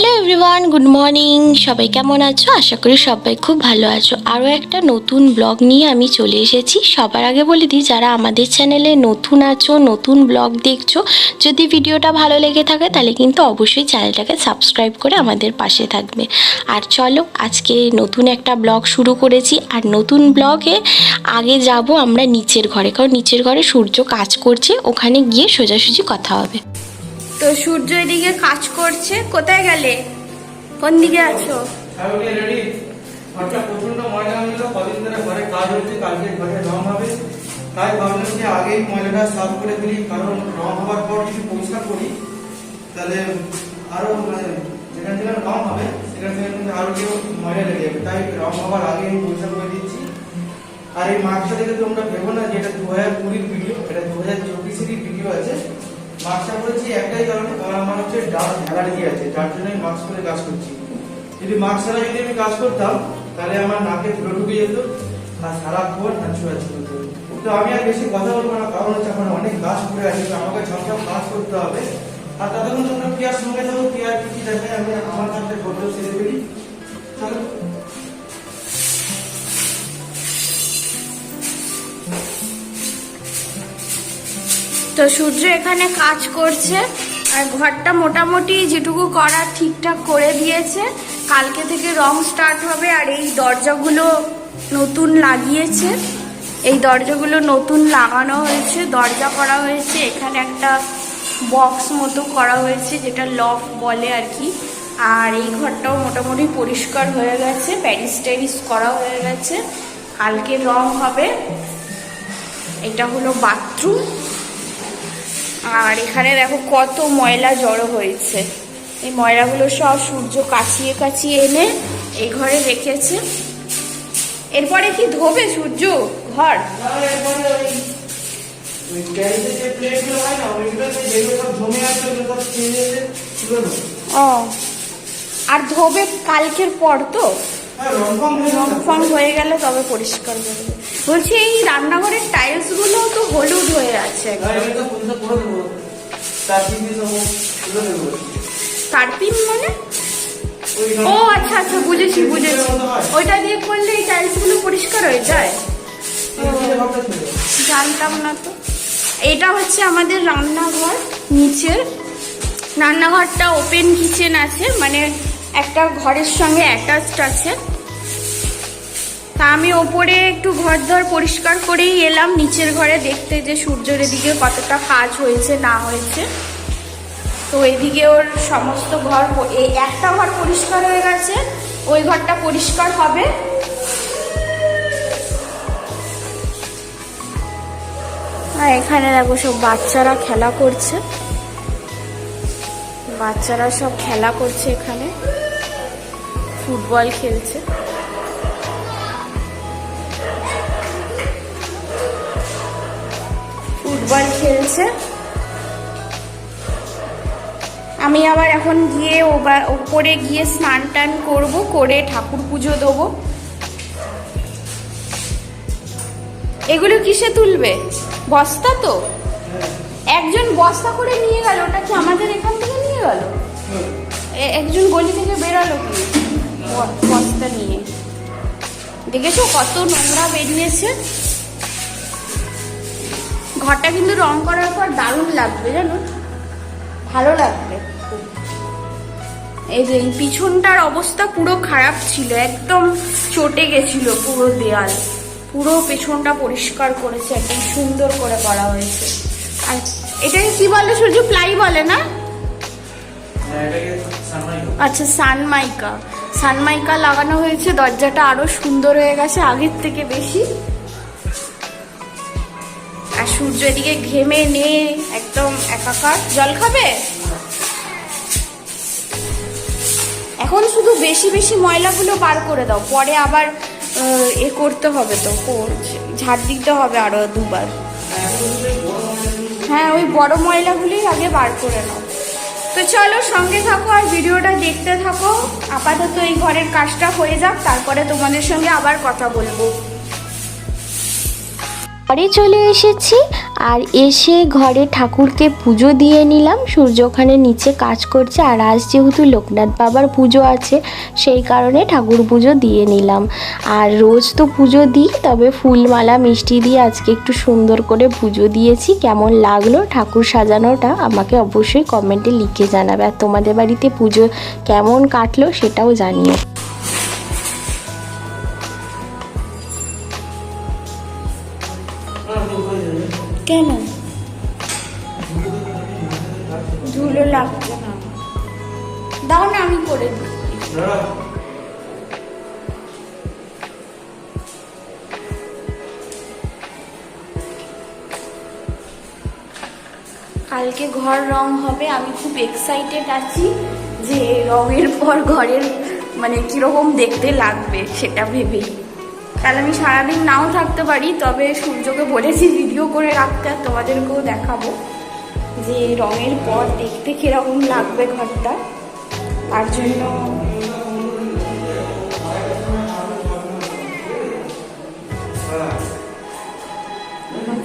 Hello everyone good morning সবাই কেমন আছো? আশা করি সবাই খুব ভালো আছো। আরও একটা নতুন ব্লগ নিয়ে আমি চলে এসেছি। সবার আগে বলে দিই, যারা আমাদের চ্যানেলে নতুন আছো, নতুন ব্লগ দেখছ, যদি ভিডিওটা ভালো লেগে থাকে, তাহলে কিন্তু অবশ্যই চ্যানেলটাকে সাবস্ক্রাইব করে আমাদের পাশে থাকবে। আর চলো, আজকে নতুন একটা ব্লগ শুরু করেছি। আর নতুন ব্লগে আগে যাব আমরা নিচের ঘরে। কারণ নিচের ঘরে সূর্য কাজ করছে, ওখানে গিয়ে সোজাসুজি কথা হবে। তো সূর্য এদিকে কাজ করছে। কোথায় গেলে? কোন দিকে আছো? কদিন ধরে ঘরে কালকে ঘরে হবে। তাই আগেই করে কারণ হওয়ার পর যদি করি, তাহলে আরও মানে হবে কিন্তু কেউ লেগে যাবে। তাই হওয়ার আমি করে দিচ্ছি। আর এই মার্কসটা দেখে তোমরা ভেবো না যে এটা দু হাজার কুড়ির ভিডিও এটা দু হাজার চব্বিশেরই ভিডিও আছে। মাস্কটা করেছি একটাই কারণে কারণ আমার হচ্ছে ডাস্ট অ্যালার্জি আছে যার জন্য আমি মাস্ক পরে কাজ করছি। যদি মাস্ক ছাড়া যদি আমি কাজ করতাম, তাহলে আমার নাকে ধুলো ঢুকে যেত আর সারাক্ষণ হাঁচু হাঁচু হতো তো। আমি আর বেশি কথা বলব না, কারণ হচ্ছে এখন অনেক কাজ করে আছে আমাকে ঝমঝম কাজ করতে হবে। আর ততক্ষণ তোমরা পিয়ার সঙ্গে যাব পিয়ার কি দেখে আমি আমার কাছে ফটো সেরে ফেলি চলো। তো সূর্য এখানে কাজ করছে আর ঘরটা মোটামুটি যেটুকু করা ঠিকঠাক করে দিয়েছে। কালকে থেকে রং স্টার্ট হবে আর এই দরজাগুলো নতুন লাগিয়েছে। এই দরজাগুলো নতুন লাগানো হয়েছে, দরজা করা হয়েছে, এখানে একটা বক্স মতো করা হয়েছে যেটা লক বলে আর কি। আর এই ঘরটাও মোটামুটি পরিষ্কার হয়ে গেছে, প্যারিস ট্যারিস করা হয়ে গেছে। কালকে রং হবে, এটা হলো বাথরুম আর এখানে দেখো কত ময়লা জড়ো হয়েছে। এই ময়লাগুলো সব সূর্য কাচিয়ে কাচিয়ে এনে এই ঘরে রেখেছে। এরপরে কি ধোবে সূর্য? ঘর? ও। আর ধোবে কালকের পর তো? হ্যাঁ রং। ফং হয়ে গেলে তবে পরিষ্কার করবে বলছি এই রান্নাঘরের টাইলসগুলো তো হলুদ হয়ে আছে আর এগুলো তো পরিষ্কার করে দেবো। তার কি দিয়ে সব তুলে দেবো। তারপিন মানে? ও আচ্ছা আচ্ছা বুঝেছি বুঝেছি। ওইটা দিয়ে করলে এই টাইলসগুলো পরিষ্কার হয়ে যায়? জানতাম না তো। এটা হচ্ছে আমাদের রান্নাঘর নিচের। রান্নাঘরটা ওপেন কিচেন আছে মানে একটা ঘরের সঙ্গে অ্যাটাচড আছে। তা আমি ওপরে একটু ঘর ধর পরিষ্কার করেই এলাম। নিচের ঘরে দেখতে যে সূর্যের এদিকে কতটা কাজ হয়েছে, না হয়েছে। তো এদিকে ওর সমস্ত ঘর এই একটা ঘর পরিষ্কার হয়ে গেছে, ওই ঘরটা পরিষ্কার হবে। আর এখানে দেখো সব বাচ্চারা খেলা করছে। বাচ্চারা সব খেলা করছে এখানে। ফুটবল খেলছে। ফুটবল খেলছে। আমি আবার এখন গিয়ে ওপরে গিয়ে স্নান টান করব, করে ঠাকুর পুজো দেবো। এগুলো কিসে তুলবে? বস্তা তো? একজন বস্তা করে নিয়ে গেল, ওটা কি আমাদের এখান থেকে নিয়ে গেল? একজন গলি থেকে বেরালো কি? বস্তা নিয়ে। দেখেছ কত নোংরা বেরিয়েছে? ঘরটা কিন্তু রং করার পর দারুণ লাগবে জানো? ভালো লাগবে। এই যে এই পিছনটার অবস্থা পুরো খারাপ ছিল একদম চটে গেছিল পুরো দেয়াল। পুরো পেছনটা পরিষ্কার করেছে একদম সুন্দর করে করা হয়েছে। আর এটাকে কি বলে সূর্য? প্লাই বলে না? হ্যাঁ আচ্ছা সানমাইকা সানমাইকা লাগানো হয়েছে দরজাটা আরও সুন্দর হয়ে গেছে আগের থেকে বেশি। সূর্য এদিকে ঘেমে নে একদম একাকার। জল খাবে? এখন শুধু বেশি বেশি ময়লাগুলো বার করে দাও, পরে আবার এ করতে হবে তো ঝাড় দিতে হবে আরও দুবার। হ্যাঁ ওই বড় ময়লাগুলোই আগে বার করে নাও। তো চলো সঙ্গে থাকো আর ভিডিওটা দেখতে থাকো। আপাতত এই ঘরের কাজটা হয়ে যাক, তারপরে তোমাদের সঙ্গে আবার কথা বলব। ঘরে চলে এসেছি আর এসে ঘরে ঠাকুরকে পুজো দিয়ে নিলাম। সূর্য ওখানে নিচে কাজ করছে আর আজ যেহেতু লোকনাথ বাবার পুজো আছে, সেই কারণে ঠাকুর পুজো দিয়ে নিলাম। আর রোজ তো পুজো দিই, তবে ফুলমালা, মিষ্টি দিয়ে আজকে একটু সুন্দর করে পুজো দিয়েছি। কেমন লাগল ঠাকুর সাজানোটা আমাকে অবশ্যই কমেন্টে লিখে জানাবে। আর তোমাদের বাড়িতে পুজো কেমন কাটলো সেটাও জানিও। কেন? ধুলো লাগছে না। দাও না আমি করে দিই। কালকে ঘর রং হবে আমি খুব এক্সাইটেড আছি যে রঙের পর ঘরের মানে কীরকম দেখতে লাগবে সেটা ভেবেই। তাহলে আমি সারাদিন নাও থাকতে পারি, তবে সূর্যকে বলেছি ভিডিও করে রাখতে, আর তোমাদেরকেও দেখাবো যে রঙের পর দেখতে কীরকম লাগবে ঘরটা। তার জন্য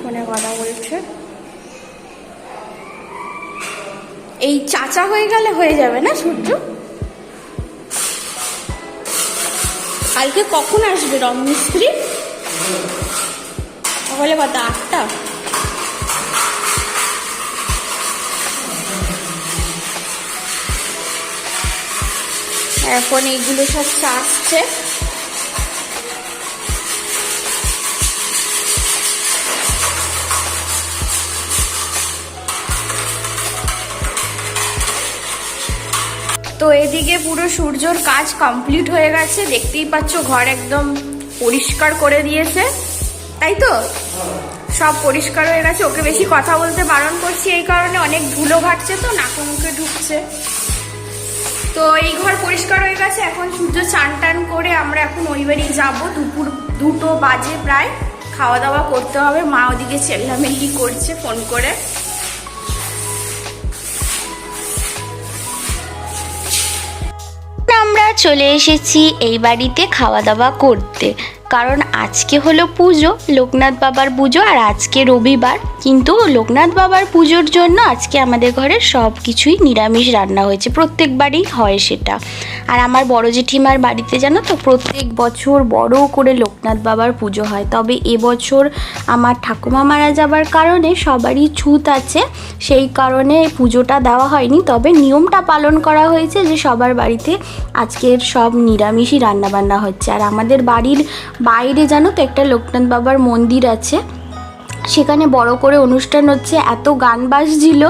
ফোনে কথা বলছে। এই চাচা হয়ে গেলে হয়ে যাবে না সূর্য? কালকে কখন আসবে রং মিস্ত্রি? সকালে কত আটটা? এখন এইগুলো সব চাষছে তো এদিকে পুরো সূর্যর কাজ কমপ্লিট হয়ে গেছে। দেখতেই পাচ্ছ ঘর একদম পরিষ্কার করে দিয়েছে। তাই তো? সব পরিষ্কার হয়ে গেছে। ওকে বেশি কথা বলতে বারণ করছি এই কারণে। অনেক ধুলো ঘাটছে তো, নাকে মুখে ঢুকছে। তো এই ঘর পরিষ্কার হয়ে গেছে। এখন সূর্য চান টান করে আমরা এখন ওই বাড়ি যাব। দুপুর দুটো বাজে প্রায়। খাওয়া দাওয়া করতে হবে। মা ওদিকে চেল্লামেল্লি করছে, ফোন করে। চলে এসেছি এই বাড়িতে খাওয়া দাওয়া করতে। কারণ আজকে হলো পুজো, লোকনাথ বাবার পুজো আর আজকে রবিবার। কিন্তু লোকনাথ বাবার পুজোর জন্য আজকে আমাদের ঘরে সব কিছুই নিরামিষ রান্না হয়েছে, প্রত্যেকবারই হয় সেটা। আর আমার বড় জেঠিমার বাড়িতে জানো তো, প্রত্যেক বছর বড় করে লোকনাথ বাবার পুজো হয়। তবে এবছর আমার ঠাকুমা মারা যাবার কারণে সবারই ছুত আছে, সেই কারণে পুজোটা দেওয়া হয়নি। তবে নিয়মটা পালন করা হয়েছে যে সবার বাড়িতে আজকের সব নিরামিষই রান্নাবান্না হচ্ছে। আর আমাদের বাড়ির বাইরে জানো তো একটা লোকনাথ বাবার মন্দির আছে। সেখানে বড় করে অনুষ্ঠান হচ্ছে, এত গান বাজছিল,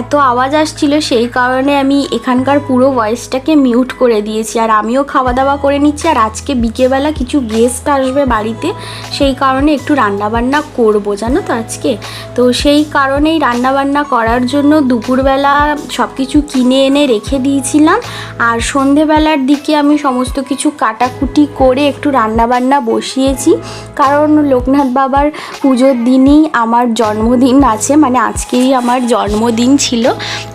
এত আওয়াজ আসছিল, সেই কারণে আমি এখানকার পুরো ভয়েসটাকে মিউট করে দিয়েছি। আর আমিও খাওয়া দাওয়া করে নিচ্ছি, আর আজকে বিকেবেলা কিছু গেস্ট আসবে বাড়িতে, সেই কারণে একটু রান্নাবান্না করব, জানো তো আজকে? তো সেই কারণেই রান্নাবান্না করার জন্য দুপুরবেলা সব কিছু কিনে এনে রেখে দিয়েছিলাম। আর সন্ধেবেলার দিকে আমি সমস্ত কিছু কাটাকুটি করে একটু রান্নাবান্না বসিয়েছি। কারণ লোকনাথ বাবার পুজোর দিনই আমার জন্মদিন আছে মানে আজকেই আমার জন্মদিন ছিল।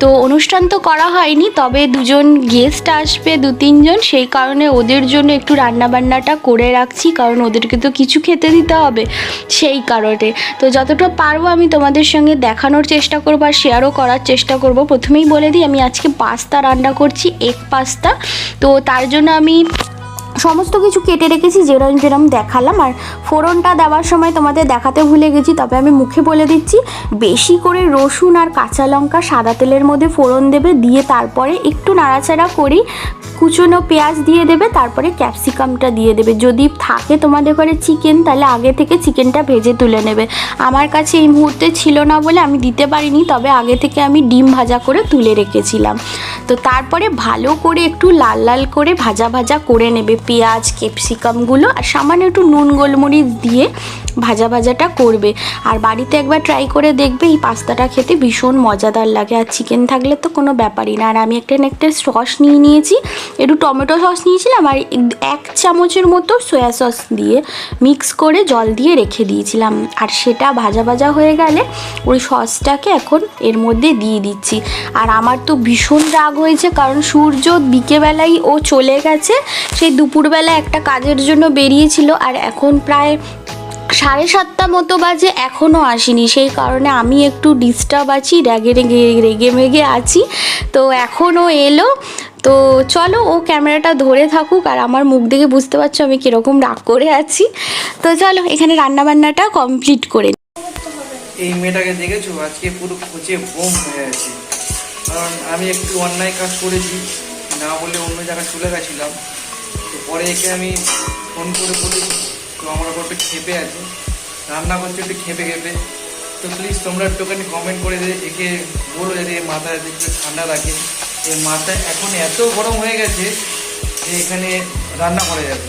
তো অনুষ্ঠান তো করা হয়নি, তবে দুজন গেস্ট আসবে, দু তিনজন। সেই কারণে ওদের জন্য একটু রান্নাবান্নাটা করে রাখছি, কারণ ওদেরকে তো কিছু খেতে দিতে হবে সেই কারণে। তো যতটা পারব আমি তোমাদের সঙ্গে দেখানোর চেষ্টা করব আর শেয়ারও করার চেষ্টা করব। প্রথমেই বলে দিই, আমি আজকে পাস্তা রান্না করছি এগ পাস্তা। তো তার জন্য আমি সমস্ত কিছু কেটে রেখেছি যেরকম যেরম দেখালাম। আর ফোড়নটা দেওয়ার সময় তোমাদের দেখাতে ভুলে গেছি, তবে আমি মুখে বলে দিচ্ছি, বেশি করে রসুন আর কাঁচা লঙ্কা সাদা তেলের মধ্যে ফোড়ন দেবে, দিয়ে তারপরে একটু নাড়াচাড়া করেই কুচনো পেঁয়াজ দিয়ে দেবে, তারপরে ক্যাপসিকামটা দিয়ে দেবে। যদি থাকে তোমাদের ঘরে চিকেন, তাহলে আগে থেকে চিকেনটা ভেজে তুলে নেবে। আমার কাছে এই মুহূর্তে ছিল না বলে আমি দিতে পারিনি, তবে আগে থেকে আমি ডিম ভাজা করে তুলে রেখেছিলাম। তো তারপরে ভালো করে একটু লাল লাল করে ভাজা ভাজা করে নেবে। পেঁয়াজ ক্যাপসিকামগুলো আর সামান্য একটু নুন গোলমরিচ দিয়ে ভাজা ভাজাটা করবে। আর বাড়িতে একবার ট্রাই করে দেখবে, এই পাস্তাটা খেতে ভীষণ মজাদার লাগে। আর চিকেন থাকলে তো কোনো ব্যাপারই না। আর আমি একটা একটা সস নিয়ে নিয়েছি। একটু টমেটো সস নিয়েছিলাম আর এক চামচের মতো সয়া সস দিয়ে মিক্স করে জল দিয়ে রেখে দিয়েছিলাম। আর সেটা ভাজা ভাজা হয়ে গেলে ওই সসটাকে এখন এর মধ্যে দিয়ে দিচ্ছি। আর আমার তো ভীষণ রাগ হয়েছে, কারণ সূর্য বিকেবেলায় ও চলে গেছে। সেই দুপুরবেলা একটা কাজের জন্য বেরিয়েছিল। আর এখন প্রায় সাড়ে সাতটা মতো বাজে এখনও আসেনি। সেই কারণে আমি একটু ডিস্টার্ব আছি, রেগে রেগে রেগে মেগে আছি। তো এখনও এলো। তো চলো, ও ক্যামেরাটা ধরে থাকুক আর আমার মুখ দেখে বুঝতে পারছ আমি কীরকম রাগ করে আছি। তো চলো, এখানে রান্নাবান্নাটা কমপ্লিট করে। এই মেয়েটাকে দেখেছ? আজকে পুরো খুঁজে বোম হয়ে আছে। কারণ আমি একটু অন্যায় কাজ করেছি, না বলে অন্য জায়গায় চলে গেছিলাম। তো পরে একে আমি ফোন করে বলি তো আমার ওপর একটু খেপে আছে। রান্না করছে একটু খেপে খেপে। তো প্লিজ তোমরা একটুখানি কমেন্ট করে দিয়ে একে বলো যাতে এর মাথা যাতে একটু ঠান্ডা রাখে। এর মাথা এখন এত গরম হয়ে গেছে যে এখানে রান্না করা যাবে।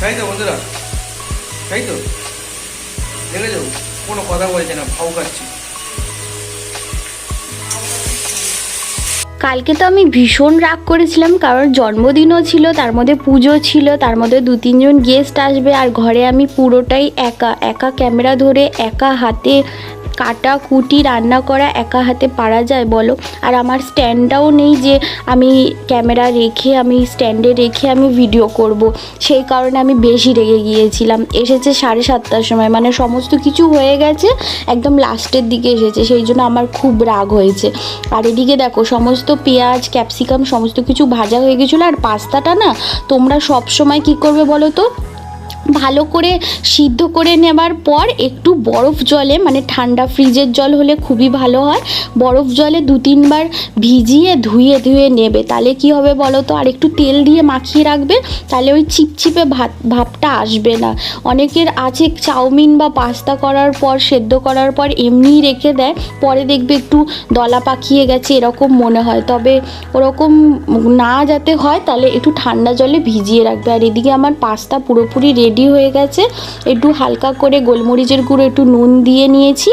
তাই তো বন্ধুরা? তাই তো? দেখেছ? কোনো কথা বলছে না ভাউ খাচ্ছি। কালকে তো আমি ভীষণ রাগ করেছিলাম, কারণ জন্মদিনও ছিল, তার মধ্যে পুজো ছিল, তার মধ্যে দু তিনজন গেস্ট আসবে, আর ঘরে আমি পুরোটাই একা একা ক্যামেরা ধরে, একা হাতে কাটা কুটি রান্না করা একা হাতে পারা যায় বলো? আর আমার স্ট্যান্ডটাও নেই যে আমি ক্যামেরা রেখে, আমি স্ট্যান্ডে রেখে আমি ভিডিও করব। সেই কারণে আমি বেশি রেগে গিয়েছিলাম। এসেছে সাড়ে সাতটার সময় মানে সমস্ত কিছু হয়ে গেছে, একদম লাস্টের দিকে এসেছে। সেই জন্য আমার খুব রাগ হয়েছে। আর এদিকে দেখো, সমস্ত পেঁয়াজ ক্যাপসিকাম সমস্ত কিছু ভাজা হয়ে গেছিল। আর পাস্তাটা না, তোমরা সব সময় কি করবে বলো তো? ভালো করে সিদ্ধ করে নেবার পর একটু বরফ জলে মানে ঠান্ডা ফ্রিজের জল হলে খুবই ভালো হয়, বরফ জলে দু তিনবার ভিজিয়ে ধুয়ে ধুয়ে নেবে। তাহলে কি হবে বলো তো? আর একটু তেল দিয়ে মাখিয়ে রাখবে, তাহলে ওই চিপচিপে ভাত, ভাবটা আসবে না। অনেকের আছে চাউমিন বা পাস্তা করার পর, সেদ্ধ করার পর এমনিই রেখে দেয়, পরে দেখবে একটু দলা পাকিয়ে গেছে, এরকম মনে হয়। তবে ওরকম না যাতে হয়, তাহলে একটু ঠান্ডা জলে ভিজিয়ে রাখবে। আর এদিকে আমার পাস্তা পুরোপুরি রেডি হয়ে গেছে। একটু হালকা করে গোলমরিচের গুঁড়ো, একটু নুন দিয়ে নিয়েছি।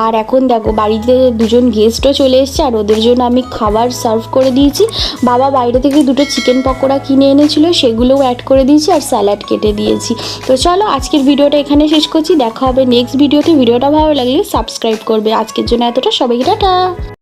আর এখন দেখো, বাড়িতে দুজন গেস্টও চলে এসেছে, আর ওদের জন্য আমি খাবার সার্ভ করে দিয়েছি। বাবা বাইরে থেকে দুটো চিকেন পকোড়া কিনে এনেছিল, সেগুলোও অ্যাড করে দিয়েছি আর স্যালাড কেটে দিয়েছি। তো চলো, আজকের ভিডিওটা এখানে শেষ করছি। দেখা হবে নেক্সট ভিডিওতে ভিডিওটা ভালো লাগলে সাবস্ক্রাইব করবে। আজকের জন্য এতটা। সবাইকে টাটা।